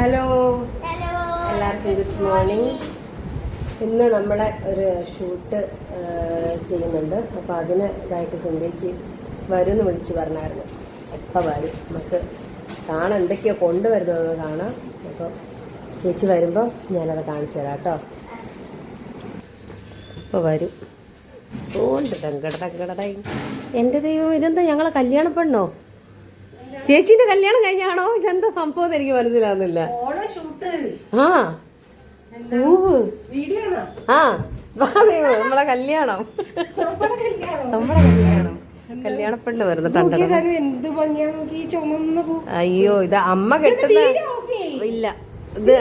Hello hello എല്ലാവർക്കും good morning ഇന്ന് നമ്മളെ ഒരു ഷൂട്ട് ചെയ്യുന്നുണ്ട്. അപ്പോൾ അതിന് ഇതായിട്ട് ചിന്തിച്ച് വരുമെന്ന് വിളിച്ച് പറഞ്ഞായിരുന്നു. എപ്പോൾ വരും? നമുക്ക് കാണാൻ എന്തൊക്കെയോ കൊണ്ടുവരുന്നത് കാണാം. അപ്പോൾ ചേച്ചി വരുമ്പോൾ ഞാനത് കാണിച്ചു തരാം കേട്ടോ. അപ്പോൾ വരും. തങ്കട എന്റെ ദൈവം ഇതെന്താ? ഞങ്ങളെ കല്യാണ പെണ്ണോ ചേച്ചീന്റെ കല്യാണം കഴിഞ്ഞാണോ? ഇതെന്താ സംഭവം എനിക്ക് മനസ്സിലാവുന്നില്ല. ആ. നമ്മളെ കല്യാണം. നമ്മളെ കല്യാണം. കല്യാണപ്പെണ്ണ് പൂ. അയ്യോ ഇത് അമ്മ കെട്ടുന്ന ഇല്ല. ഇത്.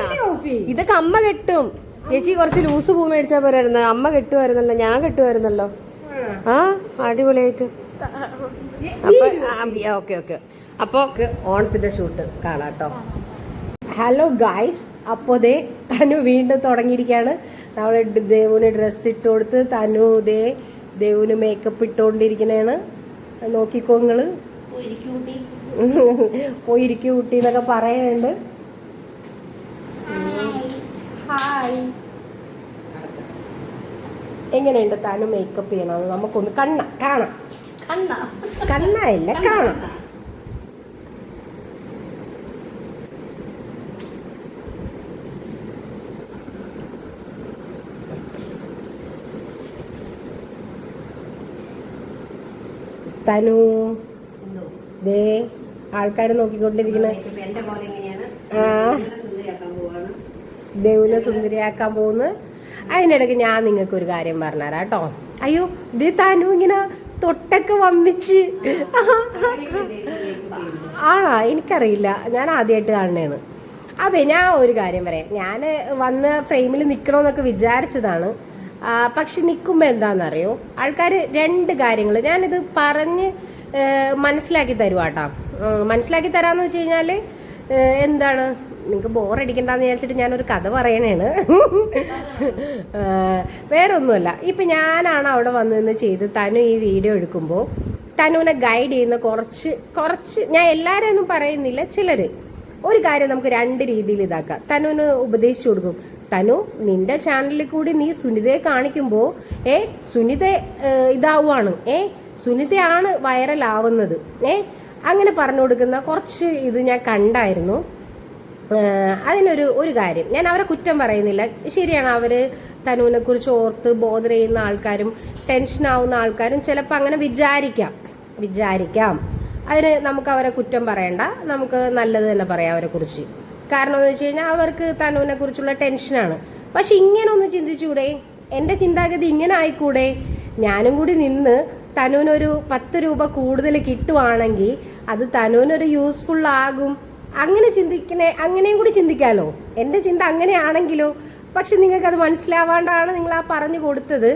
ഇതൊക്കെ അമ്മ കെട്ടും. ചേച്ചി കുറച്ച് ലൂസ് പൂ മേടിച്ചാ പോരായിരുന്നു. അമ്മ കെട്ടുമായിരുന്നല്ലോ ഞാൻ കെട്ടുമായിരുന്നല്ലോ. ആ. അടിപൊളിയായിട്ട്. അപ്പൊ ഓക്കെ ഓക്കെ. അപ്പൊ ഓണത്തിന്റെ ഷൂട്ട് കാണാട്ടോ കേട്ടോ ഹലോ ഗായ്സ് അപ്പോൾ ദേ തനു വീണ്ടും തുടങ്ങിയിരിക്കുകയാണ്. നമ്മൾ ദേവുന് ഡ്രസ്സ് ഇട്ട് കൊടുത്ത് തനു ദേ ദേവുന് മേക്കപ്പ് ഇട്ടുകൊണ്ടിരിക്കണേണ് നോക്കിക്കോ നിങ്ങൾ. പോയിരിക്കും കുട്ടി എന്നൊക്കെ പറയുന്നുണ്ട് ഹായ്. എങ്ങനെയുണ്ട് തനു മേക്കപ്പ് ചെയ്യണം നമുക്കൊന്ന് കണ്ണ കാണാം. കണ്ണ. കണ്ണ അല്ല കാണാം. തനു ദേ ആൾക്കാർ നോക്കിക്കൊണ്ടിരിക്കണ ആ. ദേവുനെ സുന്ദരിയാക്കാൻ പോകുന്നു അതിനിടയ്ക്ക് ഞാൻ നിങ്ങൾക്ക് ഒരു കാര്യം പറഞ്ഞുതരാം കേട്ടോ. അയ്യോ ദേ തനു ഇങ്ങനെ തൊട്ടൊക്കെ വന്നിച്ച്. ആണോ? എനിക്കറിയില്ല. ഞാൻ ആദ്യമായിട്ട് കാണണേണ് അതെ ഞാൻ ഒരു കാര്യം പറയാം. ഞാൻ വന്ന് ഫ്രെയിമിൽ നിൽക്കണമെന്നൊക്കെ വിചാരിച്ചതാണ്. പക്ഷെ നിൽക്കുമ്പോൾ എന്താണെന്നറിയോ ആൾക്കാർ രണ്ട് കാര്യങ്ങൾ ഞാനിത് പറഞ്ഞ് മനസ്സിലാക്കി തരുവാട്ടാ. മനസ്സിലാക്കി തരാമെന്ന് വെച്ച് കഴിഞ്ഞാൽ എന്താണ്? നിങ്ങൾക്ക് ബോറടിക്കണ്ടെന്ന് വിചാരിച്ചിട്ട് ഞാനൊരു കഥ പറയണേണ്. വേറൊന്നുമല്ല. ഇപ്പം ഞാനാണ് അവിടെ വന്ന് നിന്ന് ചെയ്ത് തനു ഈ വീഡിയോ എടുക്കുമ്പോൾ തനുവിനെ ഗൈഡ് ചെയ്യുന്ന കുറച്ച് കുറച്ച് ഞാൻ എല്ലാവരും ഒന്നും പറയുന്നില്ല. ചിലർ ഒരു കാര്യം നമുക്ക് രണ്ട് രീതിയിൽ ഇതാക്കാം. തനുവിന് ഉപദേശിച്ചു കൊടുക്കും. തനു നിന്റെ ചാനലിൽ കൂടി നീ സുനിതയെ കാണിക്കുമ്പോൾ ഏ സുനിത ഇതാവുകയാണ് ഏ സുനിതയാണ് വൈറലാവുന്നത് ഏ അങ്ങനെ പറഞ്ഞു കൊടുക്കുന്ന കുറച്ച് ഇത് ഞാൻ കണ്ടായിരുന്നു. അതിനൊരു ഒരു കാര്യം. ഞാൻ അവരെ കുറ്റം പറയുന്നില്ല. ശരിയാണ് അവർ തനുവിനെ കുറിച്ച് ഓർത്ത് ബോധർ ചെയ്യുന്ന ആൾക്കാരും ടെൻഷൻ ആവുന്ന ആൾക്കാരും ചിലപ്പോൾ അങ്ങനെ വിചാരിക്കാം. വിചാരിക്കാം. അതിന് നമുക്ക് അവരെ കുറ്റം പറയണ്ട. നമുക്ക് നല്ലത് തന്നെ പറയാം അവരെ കുറിച്ച്. കാരണം എന്ന് വെച്ച് കഴിഞ്ഞാൽ അവർക്ക് തനുവിനെ കുറിച്ചുള്ള ടെൻഷനാണ് പക്ഷെ ഇങ്ങനെ ഒന്ന് ചിന്തിച്ചൂടെ? എന്റെ ചിന്താഗതി ഇങ്ങനെ ആയിക്കൂടെ? ഞാനും കൂടി നിന്ന് തനുവിനൊരു പത്ത് രൂപ കൂടുതൽ കിട്ടുവാണെങ്കിൽ അത് തനുവിനൊരു യൂസ്ഫുൾ ആകും. അങ്ങനെ ചിന്തിക്കണേ അങ്ങനെയും കൂടി ചിന്തിക്കാലോ? എന്റെ ചിന്ത അങ്ങനെയാണെങ്കിലോ? പക്ഷെ അത് മനസ്സിലാവാണ്ടാണ് നിങ്ങൾ ആ പറഞ്ഞു കൊടുത്തത്.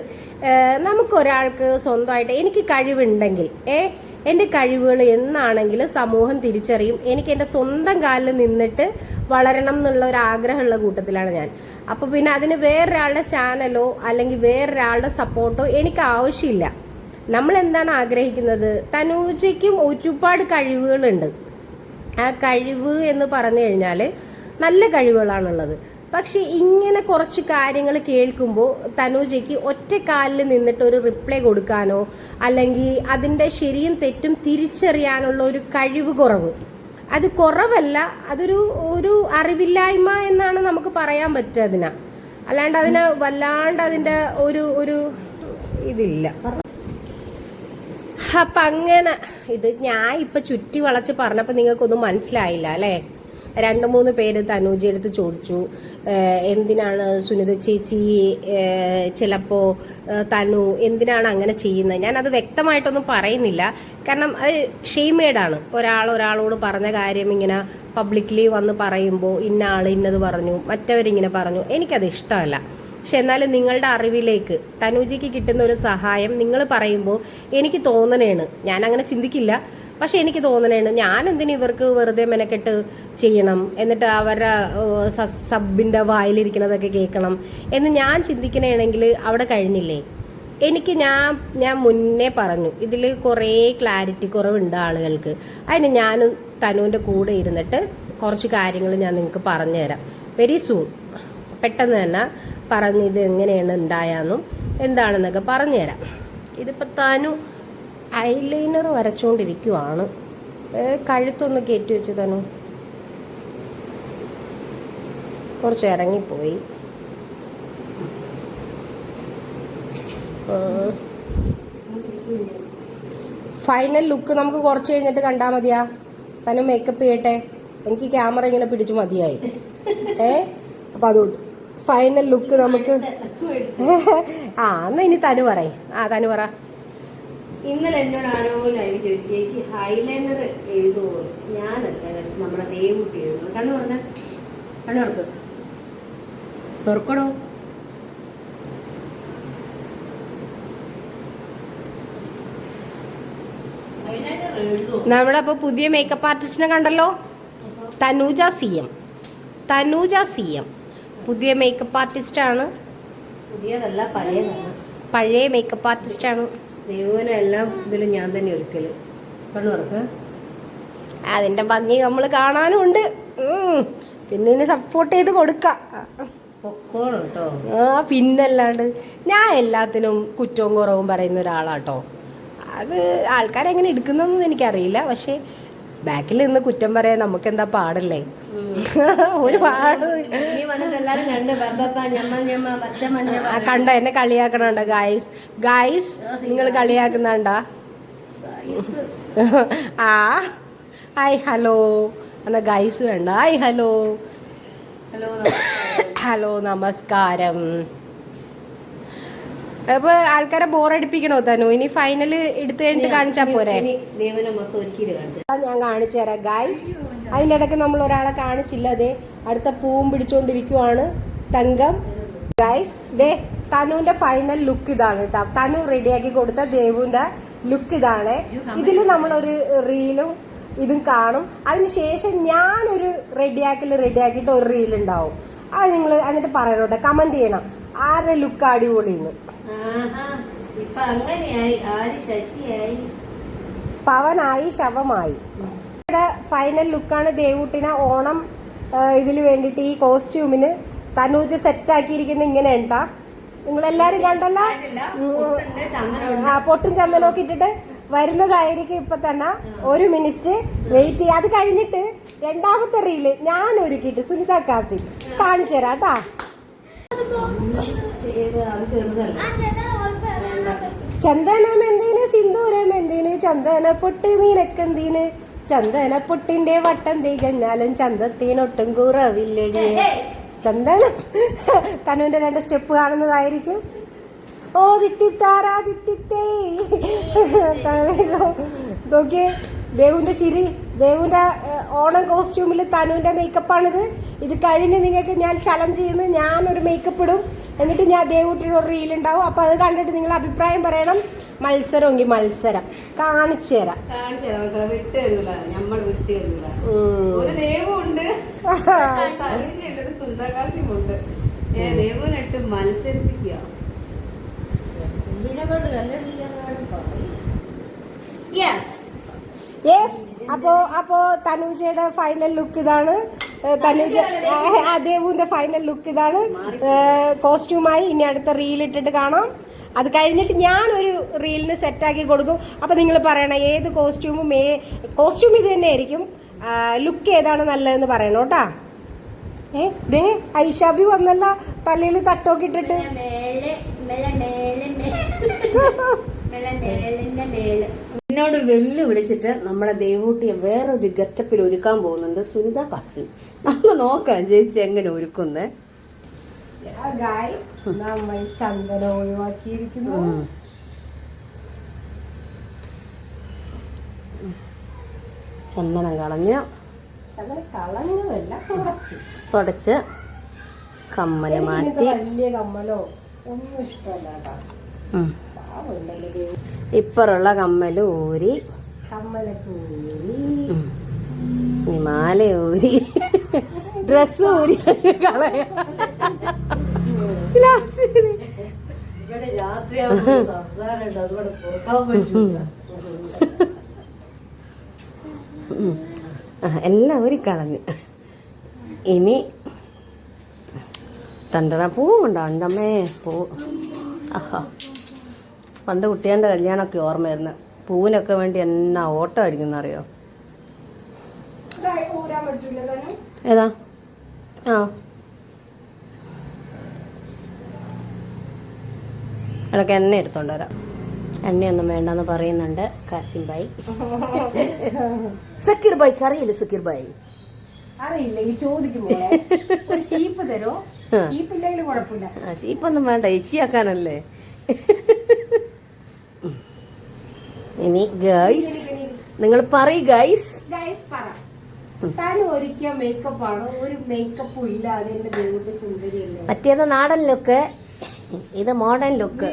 നമുക്കൊരാൾക്ക് സ്വന്തമായിട്ട് എനിക്ക് കഴിവുണ്ടെങ്കിൽ ഏ എന്റെ കഴിവുകൾ എന്നാണെങ്കിലും സമൂഹം തിരിച്ചറിയും. എനിക്ക് എന്റെ സ്വന്തം കാലിൽ നിന്നിട്ട് വളരണം എന്നുള്ള ഒരു ആഗ്രഹമുള്ള കൂട്ടത്തിലാണ് ഞാൻ. അപ്പോൾ പിന്നെ അതിന് വേറൊരാളുടെ ചാനലോ അല്ലെങ്കിൽ വേറൊരാളുടെ സപ്പോർട്ടോ എനിക്ക് ആവശ്യമില്ല. നമ്മൾ എന്താണ് ആഗ്രഹിക്കുന്നത്? തനൂജയ്ക്കും ഒരുപാട് കഴിവുകളുണ്ട്. ആ കഴിവ് എന്ന് പറഞ്ഞു കഴിഞ്ഞാൽ നല്ല കഴിവുകളാണുള്ളത്. പക്ഷെ ഇങ്ങനെ കുറച്ച് കാര്യങ്ങൾ കേൾക്കുമ്പോൾ തനൂജയ്ക്ക് ഒറ്റക്കാലിൽ കാലിൽ നിന്നിട്ട് ഒരു റിപ്ലൈ കൊടുക്കാനോ അല്ലെങ്കിൽ അതിന്റെ ശരിയും തെറ്റും തിരിച്ചറിയാനുള്ള ഒരു കഴിവ് കുറവ്. അത് കുറവല്ല അതൊരു ഒരു അറിവില്ലായ്മ എന്നാണ് നമുക്ക് പറയാൻ പറ്റുക അതിനാ. അല്ലാണ്ട് അതിന് വല്ലാണ്ട് അതിന്റെ ഒരു ഒരു ഇതില്ല. അപ്പം അങ്ങനെ ഇത് ഞാൻ ഇപ്പം ചുറ്റി വളച്ച് പറഞ്ഞപ്പോൾ നിങ്ങൾക്കൊന്നും മനസ്സിലായില്ല അല്ലേ? രണ്ട് മൂന്ന് പേര് തനൂജി എടുത്ത് ചോദിച്ചു എന്തിനാണ് സുനിത ചേച്ചി ചിലപ്പോൾ തനു എന്തിനാണ് അങ്ങനെ ചെയ്യുന്നത്? ഞാൻ അത് വ്യക്തമായിട്ടൊന്നും പറയുന്നില്ല. കാരണം അത് ഷെയ്മേഡാണ്. ഒരാൾ ഒരാളോട് പറഞ്ഞ കാര്യം ഇങ്ങനെ പബ്ലിക്കലി വന്ന് പറയുമ്പോൾ ഇന്ന ആൾ ഇന്നത് പറഞ്ഞു മറ്റവരിങ്ങനെ പറഞ്ഞു. എനിക്കത് ഇഷ്ടമല്ല. പക്ഷെ എന്നാലും നിങ്ങളുടെ അറിവിലേക്ക് തനുജിക്ക് കിട്ടുന്ന ഒരു സഹായം നിങ്ങൾ പറയുമ്പോൾ എനിക്ക് തോന്നണേണ്. ഞാൻ അങ്ങനെ ചിന്തിക്കില്ല. പക്ഷെ എനിക്ക് തോന്നണേണ്. ഞാൻ എന്തിനു ഇവർക്ക് വെറുതെ മെനക്കെട്ട് ചെയ്യണം? എന്നിട്ട് അവരുടെ സബിന്റെ വായിലിരിക്കണതൊക്കെ കേൾക്കണം എന്ന് ഞാൻ ചിന്തിക്കണേണെങ്കിൽ അവിടെ കഴിഞ്ഞില്ലേ? എനിക്ക് ഞാൻ ഞാൻ മുന്നേ പറഞ്ഞു. ഇതിൽ കുറേ ക്ലാരിറ്റി കുറവുണ്ട് ആളുകൾക്ക്. അതിന് ഞാനും തനുവിന്റെ കൂടെ ഇരുന്നിട്ട് കുറച്ച് കാര്യങ്ങൾ ഞാൻ നിങ്ങൾക്ക് പറഞ്ഞുതരാം. വെരി സൂൺ പെട്ടെന്ന് തന്നെ പറഞ്ഞ് ഇത് എങ്ങനെയാണ് ഉണ്ടായെന്നും എന്താണെന്നൊക്കെ പറഞ്ഞുതരാം. ഇതിപ്പോൾ താനു ഐലൈനർ വരച്ചുകൊണ്ടിരിക്കുവാണ് കഴുത്തൊന്ന് കയറ്റി വെച്ച് തനു. കുറച്ച് ഇറങ്ങിപ്പോയി. ഫൈനൽ ലുക്ക് നമുക്ക് കുറച്ച് കഴിഞ്ഞിട്ട് കണ്ടാൽ മതിയാ. തന്നെ മേക്കപ്പ് ചെയ്യട്ടെ. എനിക്ക് ക്യാമറ ഇങ്ങനെ പിടിച്ച് മതിയായി. ഏ? അപ്പം അതുകൊണ്ട് ഫൈനൽ ലുക്ക് നമുക്ക്. ആ എന്നാ ഇനി തനു പറ ആ തനു പറ. ഇന്നലെ എന്നോട് ആരോ ലൈവ് ചോദിച്ചു ചേച്ചി ഹൈലൈനർ എഴുതുമോ ഞാനല്ല നമ്മുടെ ദേവുട്ടി എഴുതുന്നു കണ്ണു പറഞ്ഞ കണ്ണു തുറക്ക്. തുറക്കണോ നമ്മുടെ അപ്പോൾ പുതിയ മേക്കപ്പ് ആർട്ടിസ്റ്റിനെ കണ്ടല്ലോ? Thanuja C M. Thanuja C M. പുതിയ മേക്കപ്പ് ആർട്ടിസ്റ്റാണ് പുതിയതല്ല പഴയതാണ്. പഴയ മേക്കപ്പ് ആർട്ടിസ്റ്റാണ് ആണ്. എല്ലാം ഇതിലും ഞാൻ തന്നെ ഒരുക്കൽ. കണ്ണു തുറക്ക്. അതിന്റെ ഭംഗി നമ്മൾ കാണാനും ഉണ്ട്. പിന്നെ ഇനി സപ്പോർട്ട് ചെയ്ത് കൊടുക്കാം. ആ പിന്നല്ലാണ്ട് ഞാൻ എല്ലാത്തിനും കുറ്റവും കുറവും പറയുന്ന ഒരാളാട്ടോ. അത് ആൾക്കാരെങ്ങനെ എടുക്കുന്നതെന്ന് എനിക്കറിയില്ല. പക്ഷേ ബാക്കിൽ നിന്ന് കുറ്റം പറയാൻ നമുക്ക് എന്താ പാടല്ലേ? ഒരുപാട് കണ്ട് എന്നെ കളിയാക്കണണ്ട ഗായ്സ് ഗായ്സ് നിങ്ങൾ കളിയാക്കുന്നുണ്ടാ? ആ ഹായ് ഹലോ എന്നാ ഗൈസ് വേണ്ട. ഹായ് ഹലോ ഹലോ നമസ്കാരം. അപ്പൊ ആൾക്കാരെ ബോറടിപ്പിക്കണോ തനു? ഇനി ഫൈനൽ എടുത്തു കഴിഞ്ഞിട്ട് കാണിച്ചാ പോരെ? ഞാൻ കാണിച്ചു തരാം. ഗായ്സ് അതിന്റെ ഇടയ്ക്ക് നമ്മൾ ഒരാളെ കാണിച്ചില്ല. അതെ അടുത്ത പൂവും പിടിച്ചോണ്ടിരിക്കുവാണ് തങ്കം. ഗായ്സ് ദേ തനുവിന്റെ ഫൈനൽ ലുക്ക് ഇതാണ് കേട്ടോ. തനു റെഡിയാക്കി കൊടുത്ത ദേവുവിന്റെ ലുക്ക് ഇതാണ്. ഇതിൽ നമ്മളൊരു റീലും ഇതും കാണും. അതിനുശേഷം ഞാനൊരു റെഡിയാക്കൽ റെഡിയാക്കിയിട്ട് ഒരു റീൽ ഉണ്ടാവും. അത് നിങ്ങൾ എന്നിട്ട് പറയണോട്ടെ കമന്റ് ചെയ്യണം. ആരുടെ ലുക്ക് അടിപൊളിന്ന് ഇപ്പൊ അങ്ങനെയായി ആര് ശശിയായി? പവനായി ശവമായി. ഇവിടെ ഫൈനൽ ലുക്കാണ് ദേവൂട്ടിന ഓണം ഇതിൽ വേണ്ടിട്ട് ഈ കോസ്റ്റ്യൂമിന് തനൂജ് സെറ്റാക്കിയിരിക്കുന്ന ഇങ്ങനെ ഉണ്ടാ നിങ്ങളെല്ലാരും കണ്ടല്ല? പൊട്ടും ചന്ദനമൊക്കെ ഇട്ടിട്ട് വരുന്നതായിരിക്കും ഇപ്പൊ തന്നെ. ഒരു മിനിറ്റ് വെയിറ്റ് ചെയ്യുക അത് കഴിഞ്ഞിട്ട് രണ്ടാമത്തെ റീൽ ഞാൻ ഒരുക്കിയിട്ട് സുനിത കാസി കാണിച്ചു തരാം കേട്ടാ. ഏത് അത് ചന്ദനം എന്തിന് സിന്ദൂരം എന്തിന് ചന്ദന പൊട്ട് നിനക്കെന്തിന്? ചന്ദന പൊട്ടിന്റെ വട്ടം തികഞ്ഞാലും ചന്തത്തിനൊട്ടും കുറവില്ലടിയേ ചന്ദന തനുവിന്റെ രണ്ട് സ്റ്റെപ്പ് കാണുന്നതായിരിക്കും. ഓ ദിത്തിത്താറാ ദിത്തിത്തേ നോക്കിയേ ദേവുവിന്റെ ചിരി ദേവുന്റെ ഓണം കോസ്റ്റ്യൂമിൽ തനുവിന്റെ മേക്കപ്പാണിത് ഇത് കഴിഞ്ഞ് നിങ്ങൾക്ക് ഞാൻ ചലഞ്ച് ചെയ്യുന്നു. ഞാൻ ഒരു മേക്കപ്പ് ഇടും. എന്നിട്ട് ഞാൻ അതേ കുട്ടിയുടെ ഒരു റീൽ ഉണ്ടാവും. അപ്പൊ അത് കണ്ടിട്ട് നിങ്ങൾ അഭിപ്രായം പറയണം. മത്സരമെങ്കിൽ മത്സരം. കാണിച്ചു തരാം. കാണിച്ചു തരാം. മക്കളെ വിട്ട് തരൂല. നമ്മൾ വിട്ട് തരൂല. ഉം. ഒരു ദേവുണ്ട് സുന്ദരകാസിയുമുണ്ട് ഏ ദേവുനിട്ട് മത്സരിപ്പിക്കുക. യെസ് യെസ് അപ്പോ അപ്പോ തനുജയുടെ ഫൈനൽ ലുക്ക് ഇതാണ്. തനൂജ അദ്ദേഹവിന്റെ ദേവുവിന്റെ ഫൈനൽ ലുക്ക് ഇതാണ്. കോസ്റ്റ്യൂമായി ഇനി അടുത്ത റീൽ ഇട്ടിട്ട് കാണാം. അത് കഴിഞ്ഞിട്ട് ഞാൻ ഒരു റീലിന് സെറ്റാക്കി കൊടുക്കും. അപ്പൊ നിങ്ങൾ പറയണം ഏത് കോസ്റ്റ്യൂമും ഏ കോസ്റ്റ്യൂം ഇത് തന്നെ ആയിരിക്കും. ലുക്ക് ഏതാണ് നല്ലതെന്ന് പറയണം കേട്ടാ. ഏ ദേ ഐഷാബി വന്നല്ല തലയിൽ തട്ടോക്കി ഇട്ടിട്ട്. എന്നോട് വെല്ലു വിളിച്ചിട്ട് നമ്മളെ ദേവൂട്ടിയെ വേറൊരു ഗെറ്റപ്പിൽ ഒരുക്കാൻ പോകുന്നുണ്ട് സുനിത കാസി. നമുക്ക് നോക്കാം ചേച്ചി എങ്ങനെ ഒരുക്കുന്നേ. നമ്മൾ ചന്ദനം ഒഴിവാക്കിയിരിക്കുന്നു. ചന്ദനം കളഞ്ഞ് തുടച്ച്. കമ്മൽ മാറ്റി. വലിയ കമ്മലോ ഒന്നും ഇഷ്ടമല്ല ഇപ്പറുള്ള കമ്മൽ ഊരി. കമ്മലൊക്കെ മാല ഊരി. ഡ്രസ് ഊരി. കളയാ എല്ലാം ഊരി കളഞ്ഞ്. ഇനി തണ്ടണ പൂവുണ്ടോ എന്റെ അമ്മേ പൂ. ആഹാ. പണ്ട് കുട്ടിയാന്റെ കല്യാണമൊക്കെ ഓർമ്മയായിരുന്നു. പൂവിനൊക്കെ വേണ്ടി എന്നാ ഓട്ടം അടിക്കുന്ന അറിയോ ഏതാ? ആ. അതൊക്കെ എണ്ണ എടുത്തോണ്ട് വരാം. എണ്ണയൊന്നും വേണ്ടെന്ന് പറയുന്നുണ്ട് കാസിം ബായി സക്കീർ ബായിക്ക് അറിയില്ല സക്കീർ ബായി അറിയില്ല ഈ ചോദിക്കുമ്പോ. ഒരു ചീപ്പ് തരോ? കുഴപ്പമില്ല. ആ ചീപ്പൊന്നും വേണ്ട ഇച്ചിയാക്കാനല്ലേ? ഇനി ഗൈസ് നിങ്ങൾ പറയ് ഗൈസ് മറ്റേത് നാടൻ ലുക്ക് ഇത് മോഡേൺ ലുക്ക്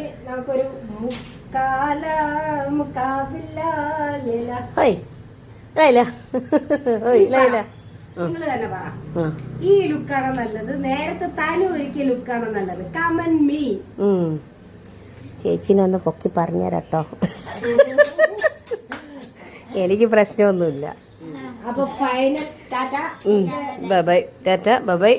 ഈ ലുക്കാണ് നല്ലത്? നേരത്തെ താനും ഒരുക്കിയ ലുക്കാണ് നല്ലത്? കമൻ മീ ചേച്ചിനൊന്ന് പൊക്കി പറഞ്ഞുതരാട്ടോ. എനിക്ക് പ്രശ്നമൊന്നുമില്ല. അപ്പൊ final tata. Bye bye. Tata bye